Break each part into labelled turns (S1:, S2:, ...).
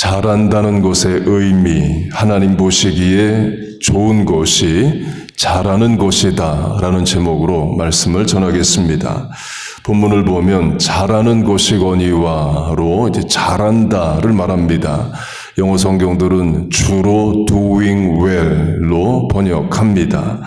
S1: 잘한다는 것의 의미, 하나님 보시기에 좋은 것이 잘하는 것이다 라는 제목으로 말씀을 전하겠습니다. 본문을 보면 잘하는 것이거니와로 이제 잘한다를 말합니다. 영어 성경들은 주로 doing well로 번역합니다.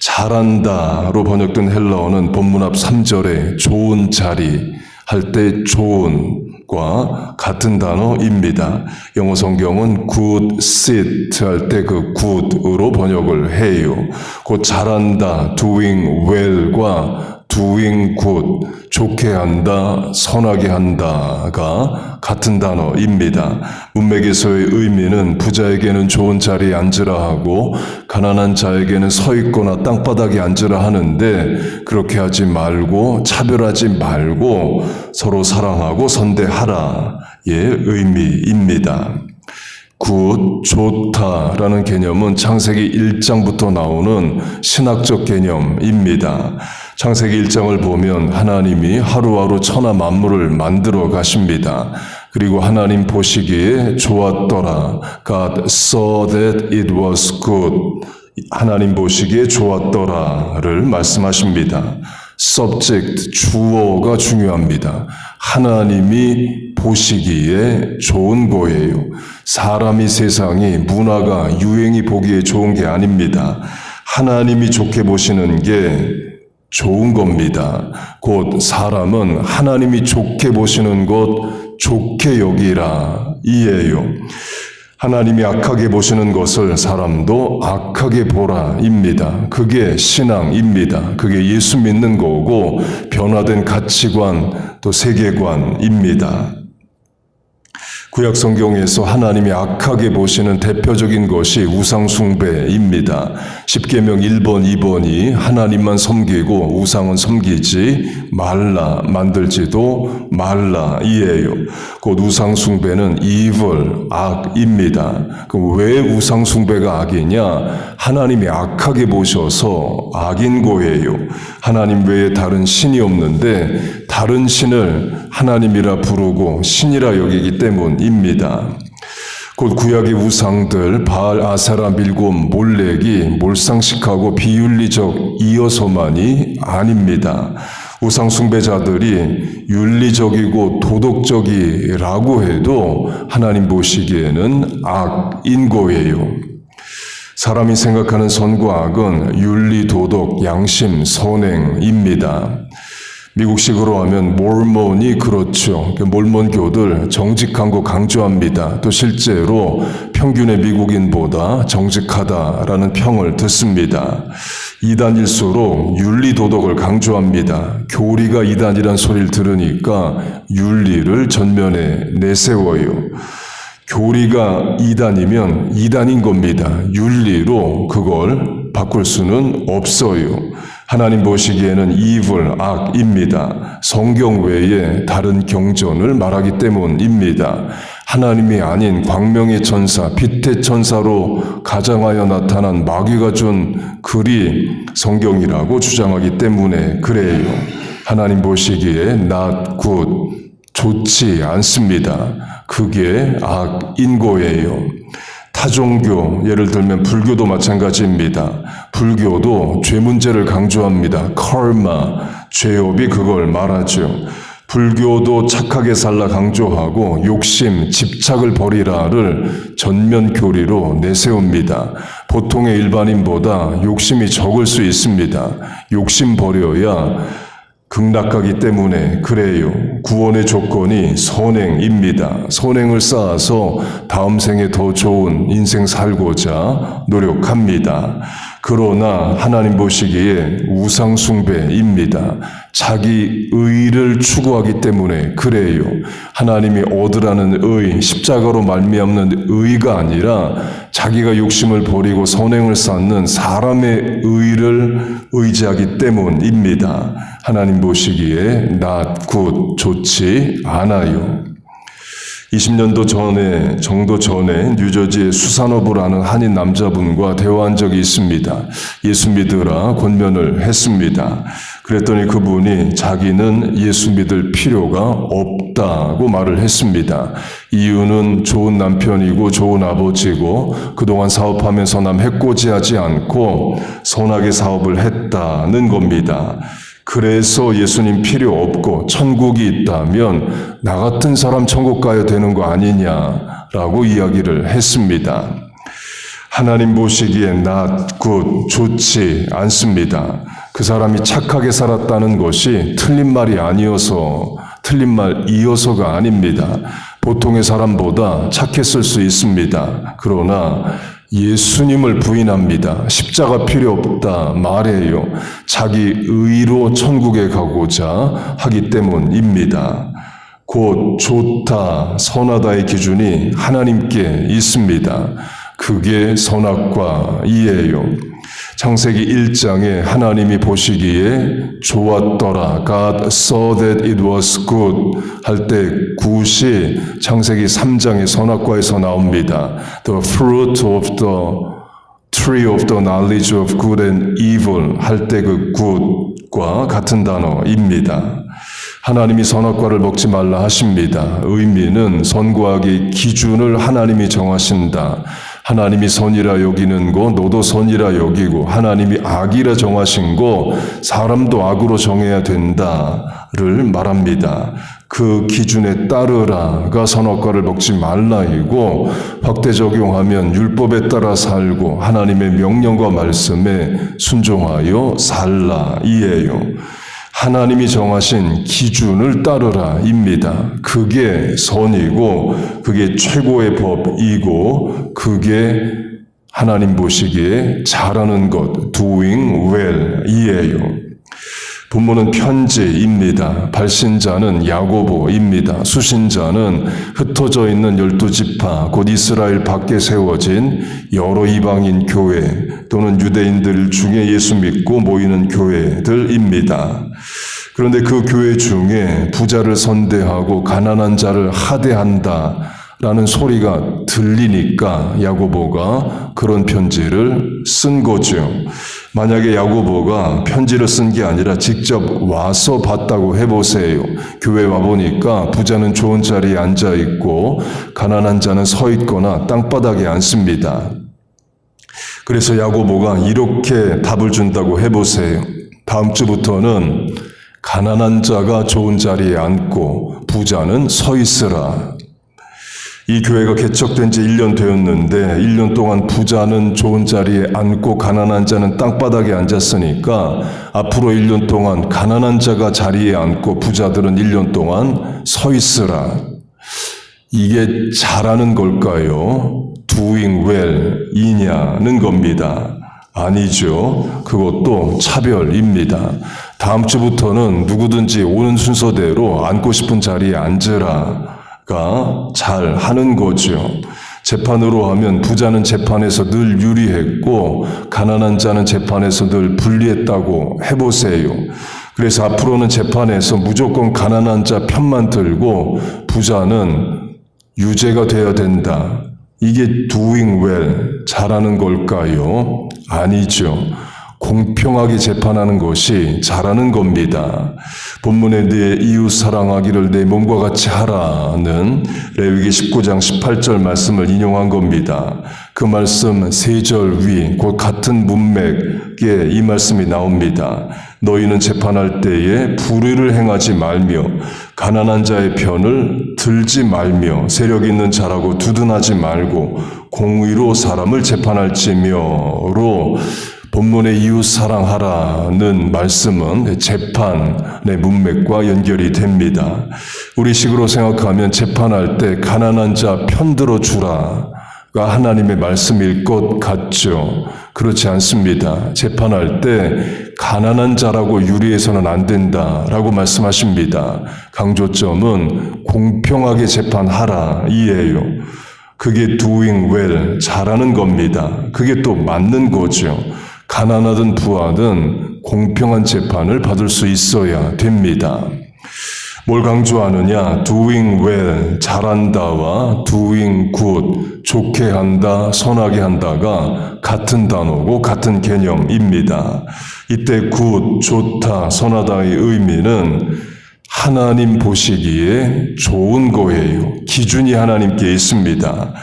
S1: 잘한다로 번역된 헬라어는 본문 앞 3절에 좋은 자리 할 때 좋은 과 같은 단어입니다. 영어 성경은 good sit 할 때 그 good으로 번역을 해요. 곧 잘한다, doing well과 doing good, 좋게 한다, 선하게 한다가 같은 단어입니다. 문맥에서의 의미는 부자에게는 좋은 자리에 앉으라 하고 가난한 자에게는 서 있거나 땅바닥에 앉으라 하는데 그렇게 하지 말고 차별하지 말고 서로 사랑하고 선대하라의 의미입니다. 굿, 좋다라는 개념은 창세기 1장부터 나오는 신학적 개념입니다. 창세기 1장을 보면 하나님이 하루하루 천하 만물을 만들어 가십니다. 그리고 하나님 보시기에 좋았더라. God saw that it was good. 하나님 보시기에 좋았더라를 말씀하십니다. subject, 주어가 중요합니다. 하나님이 보시기에 좋은 거예요. 사람이 세상이 문화가 유행이 보기에 좋은 게 아닙니다. 하나님이 좋게 보시는 게 좋은 겁니다. 곧 사람은 하나님이 좋게 보시는 것 좋게 여기라 이에요. 하나님이 악하게 보시는 것을 사람도 악하게 보라입니다. 그게 신앙입니다. 그게 예수 믿는 거고 변화된 가치관 또 세계관입니다. 구약 성경에서 하나님이 악하게 보시는 대표적인 것이 우상 숭배입니다. 10계명 1번, 2번이 하나님만 섬기고 우상은 섬기지 말라 만들지도 말라 이에요. 곧 우상 숭배는 evil 악입니다. 그럼 왜 우상 숭배가 악이냐? 하나님이 악하게 보셔서 악인 거예요. 하나님 외에 다른 신이 없는데 다른 신을 하나님이라 부르고 신이라 여기기 때문입니다. 곧 구약의 우상들 바알 아세라 밀곰 몰렉이 몰상식하고 비윤리적 이어서만이 아닙니다. 우상 숭배자들이 윤리적이고 도덕적이라고 해도 하나님 보시기에는 악인 거예요. 사람이 생각하는 선과 악은 윤리, 도덕, 양심, 선행입니다. 미국식으로 하면 몰몬이 그렇죠. 그 몰몬교들 정직한 거 강조합니다. 또 실제로 평균의 미국인보다 정직하다라는 평을 듣습니다. 이단일수록 윤리 도덕을 강조합니다. 교리가 이단이란 소리를 들으니까 윤리를 전면에 내세워요. 교리가 이단이면 이단인 겁니다. 윤리로 그걸 바꿀 수는 없어요. 하나님 보시기에는 evil, 악입니다. 성경 외에 다른 경전을 말하기 때문입니다. 하나님이 아닌 광명의 천사, 빛의 천사로 가장하여 나타난 마귀가 준 글이 성경이라고 주장하기 때문에 그래요. 하나님 보시기에 not good, 좋지 않습니다. 그게 악인 거예요. 타종교, 예를 들면 불교도 마찬가지입니다. 불교도 죄 문제를 강조합니다. karma, 죄업이 그걸 말하죠. 불교도 착하게 살라 강조하고 욕심, 집착을 버리라를 전면 교리로 내세웁니다. 보통의 일반인보다 욕심이 적을 수 있습니다. 욕심 버려야 극락가기 때문에 그래요. 구원의 조건이 선행입니다. 선행을 쌓아서 다음 생에 더 좋은 인생 살고자 노력합니다. 그러나 하나님 보시기에 우상숭배입니다. 자기 의를 추구하기 때문에 그래요. 하나님이 얻으라는 의, 십자가로 말미암는 의가 아니라 자기가 욕심을 버리고 선행을 쌓는 사람의 의를 의지하기 때문입니다. 하나님 보시기에 not 좋지 않아요. 20년도 전에 정도 전에 뉴저지의 수산업을 하는 한인 남자분과 대화한 적이 있습니다. 예수 믿으라 권면을 했습니다. 그랬더니 그분이 자기는 예수 믿을 필요가 없다고 말을 했습니다. 이유는 좋은 남편이고 좋은 아버지고 그동안 사업하면서 남 해코지하지 않고 선하게 사업을 했다는 겁니다. 그래서 예수님 필요 없고 천국이 있다면 나 같은 사람 천국 가야 되는 거 아니냐라고 이야기를 했습니다. 하나님 보시기에 낫, 굿, 좋지 않습니다. 그 사람이 착하게 살았다는 것이 틀린 말이 아니어서, 틀린 말 이어서가 아닙니다. 보통의 사람보다 착했을 수 있습니다. 그러나 예수님을 부인합니다. 십자가 필요 없다 말해요. 자기 의로 천국에 가고자 하기 때문입니다. 곧 좋다, 선하다의 기준이 하나님께 있습니다. 그게 선악과 이에요. 창세기 1장에 하나님이 보시기에 좋았더라. God saw that it was good. 할 때 굿이 창세기 3장의 선악과에서 나옵니다. The fruit of the tree of the knowledge of good and evil 할 때그 good과 같은 단어입니다. 하나님이 선악과를 먹지 말라 하십니다. 의미는 선과 악의 기준을 하나님이 정하신다. 하나님이 선이라 여기는 거 너도 선이라 여기고 하나님이 악이라 정하신 거 사람도 악으로 정해야 된다를 말합니다. 그 기준에 따르라가 선악과를 먹지 말라이고 확대 적용하면 율법에 따라 살고 하나님의 명령과 말씀에 순종하여 살라 이에요. 하나님이 정하신 기준을 따르라입니다. 그게 선이고 그게 최고의 법이고 그게 하나님 보시기에 잘하는 것, doing well 이에요. 본문은 편지입니다. 발신자는 야고보입니다. 수신자는 흩어져 있는 열두 지파, 곧 이스라엘 밖에 세워진 여러 이방인 교회 또는 유대인들 중에 예수 믿고 모이는 교회들입니다. 그런데 그 교회 중에 부자를 선대하고 가난한 자를 하대한다. 라는 소리가 들리니까 야고보가 그런 편지를 쓴 거죠. 만약에 야고보가 편지를 쓴 게 아니라 직접 와서 봤다고 해보세요. 교회 와보니까 부자는 좋은 자리에 앉아 있고 가난한 자는 서 있거나 땅바닥에 앉습니다. 그래서 야고보가 이렇게 답을 준다고 해보세요. 다음 주부터는 가난한 자가 좋은 자리에 앉고 부자는 서 있으라. 이 교회가 개척된 지 1년 되었는데 1년 동안 부자는 좋은 자리에 앉고 가난한 자는 땅바닥에 앉았으니까 앞으로 1년 동안 가난한 자가 자리에 앉고 부자들은 1년 동안 서 있으라. 이게 잘하는 걸까요? doing well 이냐는 겁니다. 아니죠. 그것도 차별입니다. 다음 주부터는 누구든지 오는 순서대로 앉고 싶은 자리에 앉으라. 잘 하는 거죠. 재판으로 하면 부자는 재판에서 늘 유리했고 가난한 자는 재판에서 늘 불리했다고 해보세요. 그래서 앞으로는 재판에서 무조건 가난한 자 편만 들고 부자는 유죄가 되어야 된다. 이게 doing well, 잘하는 걸까요? 아니죠. 공평하게 재판하는 것이 잘하는 겁니다. 본문에 내 이웃 사랑하기를 내 몸과 같이 하라는 레위기 19장 18절 말씀을 인용한 겁니다. 그 말씀 세 절 위, 곧 같은 문맥에 이 말씀이 나옵니다. 너희는 재판할 때에 불의를 행하지 말며 가난한 자의 편을 들지 말며 세력 있는 자라고 두둔하지 말고 공의로 사람을 재판할지며로 본문의 이웃 사랑하라는 말씀은 재판의 문맥과 연결이 됩니다. 우리 식으로 생각하면 재판할 때 가난한 자 편들어 주라 가 하나님의 말씀일 것 같죠. 그렇지 않습니다. 재판할 때 가난한 자라고 유리해서는 안 된다라고 말씀하십니다. 강조점은 공평하게 재판하라 이에요. 그게 doing well, 잘하는 겁니다. 그게 또 맞는 거죠. 가난하든 부하든 공평한 재판을 받을 수 있어야 됩니다. 뭘 강조하느냐? doing well, 잘한다와 doing good, 좋게 한다, 선하게 한다가 같은 단어고 같은 개념입니다. 이때 good, 좋다, 선하다의 의미는 하나님 보시기에 좋은 거예요. 기준이 하나님께 있습니다.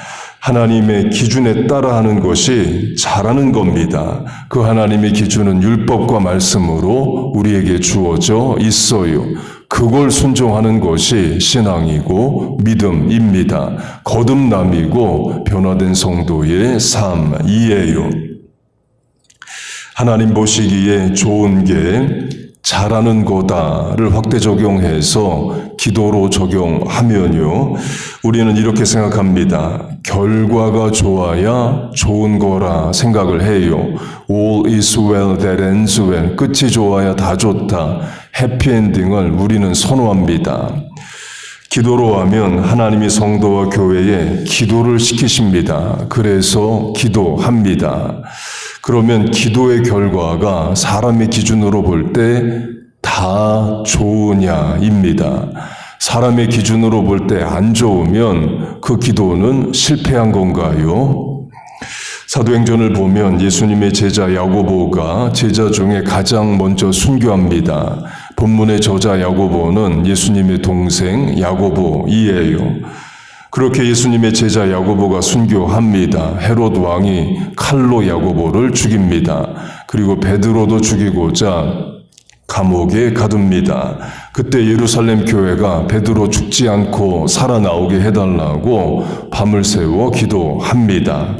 S1: 하나님의 기준에 따라 하는 것이 잘하는 겁니다. 그 하나님의 기준은 율법과 말씀으로 우리에게 주어져 있어요. 그걸 순종하는 것이 신앙이고 믿음입니다. 거듭남이고 변화된 성도의 삶이에요. 하나님 보시기에 좋은 게 잘하는 거다를 확대 적용해서 기도로 적용하면요. 우리는 이렇게 생각합니다. 결과가 좋아야 좋은 거라 생각을 해요. All is well that ends well. 끝이 좋아야 다 좋다. 해피엔딩을 우리는 선호합니다. 기도로 하면 하나님이 성도와 교회에 기도를 시키십니다. 그래서 기도합니다. 그러면 기도의 결과가 사람의 기준으로 볼 때 다 좋으냐입니다. 사람의 기준으로 볼 때 안 좋으면 그 기도는 실패한 건가요? 사도행전을 보면 예수님의 제자 야고보가 제자 중에 가장 먼저 순교합니다. 본문의 저자 야고보는 예수님의 동생 야고보이에요. 그렇게 예수님의 제자 야고보가 순교합니다. 헤롯 왕이 칼로 야고보를 죽입니다. 그리고 베드로도 죽이고자 감옥에 가둡니다. 그때 예루살렘 교회가 베드로 죽지 않고 살아나오게 해달라고 밤을 새워 기도합니다.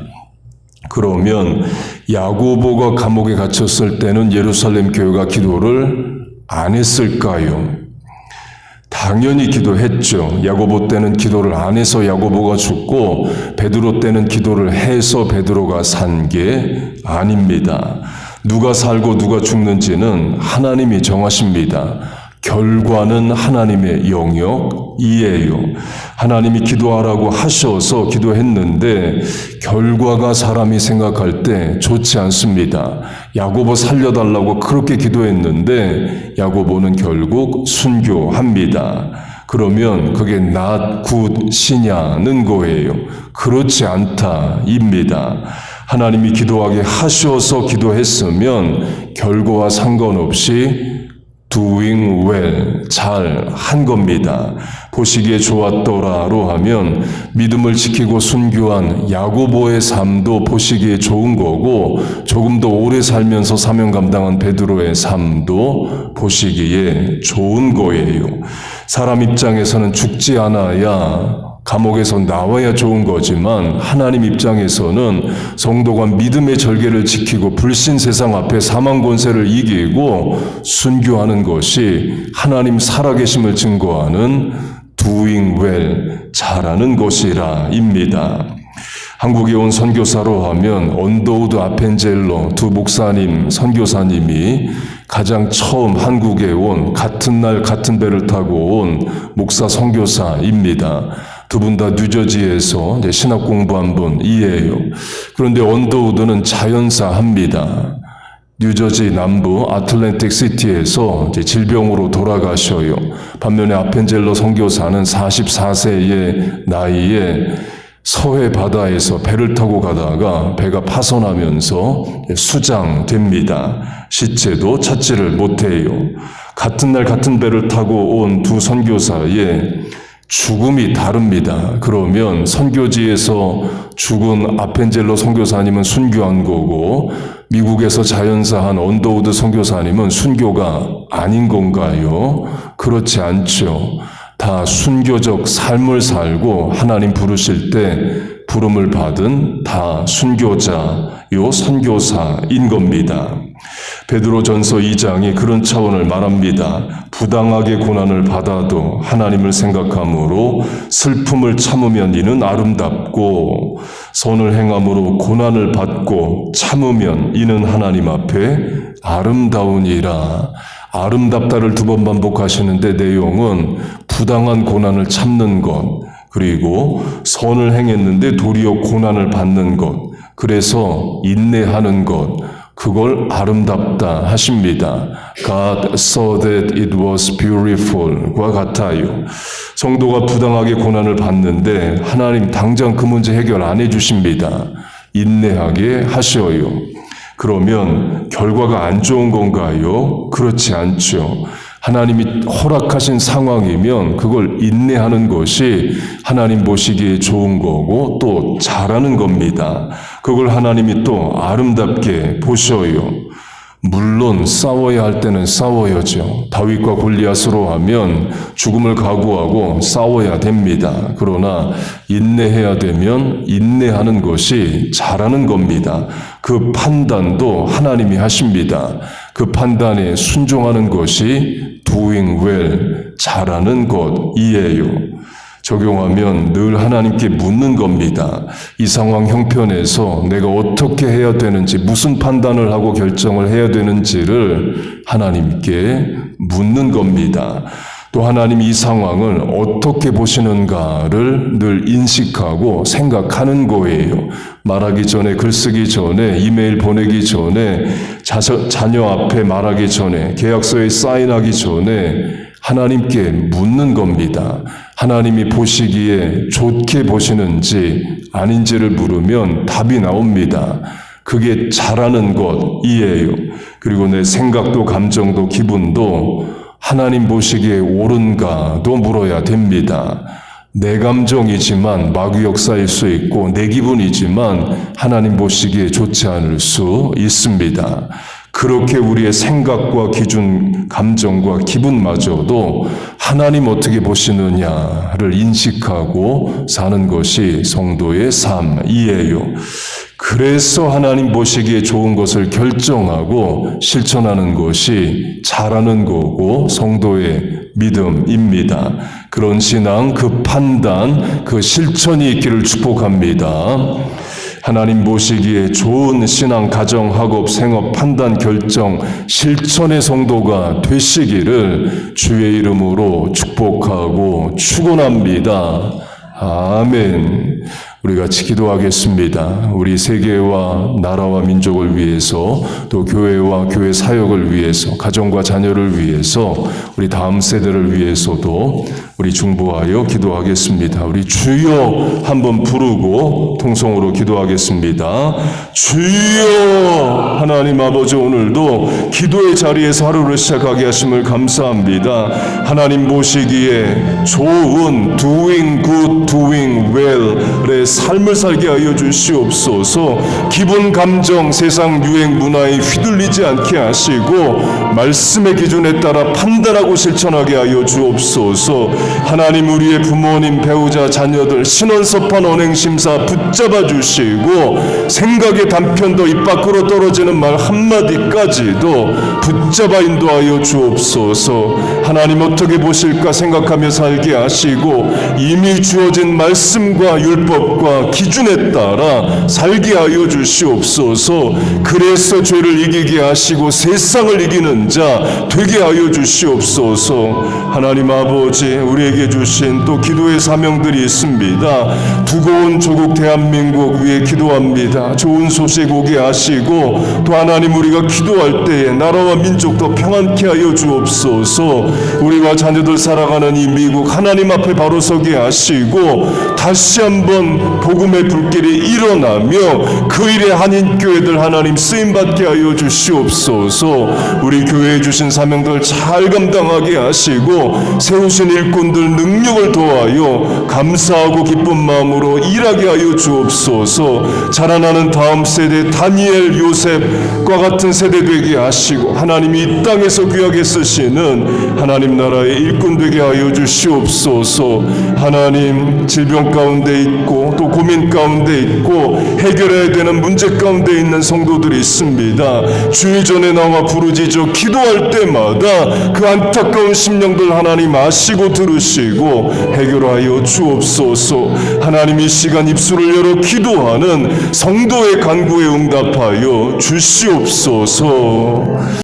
S1: 그러면 야고보가 감옥에 갇혔을 때는 예루살렘 교회가 기도를 안 했을까요? 당연히 기도했죠. 야고보 때는 기도를 안 해서 야고보가 죽고 베드로 때는 기도를 해서 베드로가 산 게 아닙니다. 누가 살고 누가 죽는지는 하나님이 정하십니다. 결과는 하나님의 영역이에요. 하나님이 기도하라고 하셔서 기도했는데 결과가 사람이 생각할 때 좋지 않습니다. 야고보 살려달라고 그렇게 기도했는데 야고보는 결국 순교합니다. 그러면 그게 낫, 굿, 시냐는 거예요. 그렇지 않다입니다. 하나님이 기도하게 하셔서 기도했으면 결과와 상관없이 doing well, 잘 한 겁니다. 보시기에 좋았더라로 하면 믿음을 지키고 순교한 야고보의 삶도 보시기에 좋은 거고 조금 더 오래 살면서 사명 감당한 베드로의 삶도 보시기에 좋은 거예요. 사람 입장에서는 죽지 않아야 감옥에서 나와야 좋은 거지만 하나님 입장에서는 성도가 믿음의 절개를 지키고 불신 세상 앞에 사망 권세를 이기고 순교하는 것이 하나님 살아계심을 증거하는 doing well 잘하는 것이라입니다. 한국에 온 선교사로 하면 언더우드 아펜젤로 두 목사님 선교사님이 가장 처음 한국에 온 같은 날 같은 배를 타고 온 목사 선교사입니다. 두 분 다 뉴저지에서 신학 공부한 분이에요. 그런데 언더우드는 자연사합니다. 뉴저지 남부 아틀랜틱 시티에서 질병으로 돌아가셔요. 반면에 아펜젤로 선교사는 44세의 나이에 서해 바다에서 배를 타고 가다가 배가 파손하면서 수장됩니다. 시체도 찾지를 못해요. 같은 날 같은 배를 타고 온 두 선교사의 죽음이 다릅니다. 그러면 선교지에서 죽은 아펜젤로 선교사님은 순교한 거고 미국에서 자연사한 언더우드 선교사님은 순교가 아닌 건가요? 그렇지 않죠. 다 순교적 삶을 살고 하나님 부르실 때 부름을 받은 다 순교자요 선교사인 겁니다. 베드로 전서 2장이 그런 차원을 말합니다. 부당하게 고난을 받아도 하나님을 생각함으로 슬픔을 참으면 이는 아름답고 선을 행함으로 고난을 받고 참으면 이는 하나님 앞에 아름다우니라. 아름답다를 두 번 반복하시는데 내용은 부당한 고난을 참는 것, 그리고 선을 행했는데 도리어 고난을 받는 것, 그래서 인내하는 것, 그걸 아름답다 하십니다. God saw that it was beautiful과 같아요. 성도가 부당하게 고난을 받는데 하나님 당장 그 문제 해결 안 해주십니다. 인내하게 하셔요. 그러면 결과가 안 좋은 건가요? 그렇지 않죠. 하나님이 허락하신 상황이면 그걸 인내하는 것이 하나님 보시기에 좋은 거고 또 잘하는 겁니다. 그걸 하나님이 또 아름답게 보셔요. 물론 싸워야 할 때는 싸워야죠. 다윗과 골리앗으로 하면 죽음을 각오하고 싸워야 됩니다. 그러나 인내해야 되면 인내하는 것이 잘하는 겁니다. 그 판단도 하나님이 하십니다. 그 판단에 순종하는 것이 doing well, 잘하는 것이에요. 적용하면 늘 하나님께 묻는 겁니다. 이 상황 형편에서 내가 어떻게 해야 되는지, 무슨 판단을 하고 결정을 해야 되는지를 하나님께 묻는 겁니다. 또 하나님 이 상황을 어떻게 보시는가를 늘 인식하고 생각하는 거예요. 말하기 전에, 글 쓰기 전에, 이메일 보내기 전에, 자녀 앞에 말하기 전에, 계약서에 사인하기 전에 하나님께 묻는 겁니다. 하나님이 보시기에 좋게 보시는지 아닌지를 물으면 답이 나옵니다. 그게 잘하는 것이에요. 그리고 내 생각도 감정도 기분도 하나님 보시기에 옳은가도 물어야 됩니다. 내 감정이지만 마귀 역사일 수 있고 내 기분이지만 하나님 보시기에 좋지 않을 수 있습니다. 그렇게 우리의 생각과 기준, 감정과 기분마저도 하나님 어떻게 보시느냐를 인식하고 사는 것이 성도의 삶이에요. 그래서 하나님 보시기에 좋은 것을 결정하고 실천하는 것이 잘하는 거고 성도의 믿음입니다. 그런 신앙, 그 판단, 그 실천이 있기를 축복합니다. 하나님 보시기에 좋은 신앙, 가정, 학업, 생업, 판단, 결정, 실천의 성도가 되시기를 주의 이름으로 축복하고 축원합니다. 아멘. 우리 같이 기도하겠습니다. 우리 세계와 나라와 민족을 위해서 또 교회와 교회 사역을 위해서 가정과 자녀를 위해서 우리 다음 세대를 위해서도 우리 중보하여 기도하겠습니다. 우리 주여 한번 부르고 통성으로 기도하겠습니다. 주여 하나님 아버지 오늘도 기도의 자리에서 하루를 시작하게 하심을 감사합니다. 하나님 보시기에 좋은 doing good, doing well의 삶을 살게 하여 주시옵소서. 기분 감정 세상 유행 문화에 휘둘리지 않게 하시고 말씀의 기준에 따라 판단하고 실천하게 하여 주옵소서. 하나님 우리의 부모님, 배우자, 자녀들 신원섭한 언행 심사 붙잡아 주시고 생각의 단편도 입 밖으로 떨어지는 말 한마디까지도 붙잡아 인도하여 주옵소서. 하나님 어떻게 보실까 생각하며 살게 하시고 이미 주어진 말씀과 율법 과 기준에 따라 살게 하여 주시옵소서. 그래서 죄를 이기게 하시고 세상을 이기는 자 되게 하여 주시옵소서. 하나님 아버지 우리에게 주신 또 기도의 사명들이 있습니다. 두고온 조국 대한민국 위해 기도합니다. 좋은 소식 오게 하시고 또 하나님 우리가 기도할 때에 나라와 민족도 평안케 하여 주옵소서. 우리와 자녀들 살아가는 이 미국 하나님 앞에 바로 서게 하시고 다시 한번 복음의 불길이 일어나며 그 일에 한인 교회들 하나님 쓰임 받게 하여 주시옵소서. 우리 교회에 주신 사명들 잘 감당하게 하시고 세우신 일꾼들 능력을 도하여 감사하고 기쁜 마음으로 일하게 하여 주옵소서. 자라나는 다음 세대 다니엘 요셉과 같은 세대 되게 하시고 하나님이 이 땅에서 귀하게 쓰시는 하나님 나라의 일꾼 되게 하여 주시옵소서. 하나님 질병 가운데 있고 또 고민 가운데 있고 해결해야 되는 문제 가운데 있는 성도들이 있습니다. 주의 전에 나와 부르짖어 기도할 때마다 그 안타까운 심령들 하나님 아시고 들으시고 해결하여 주옵소서. 하나님 이 시간 입술을 열어 기도하는 성도의 간구에 응답하여 주시옵소서.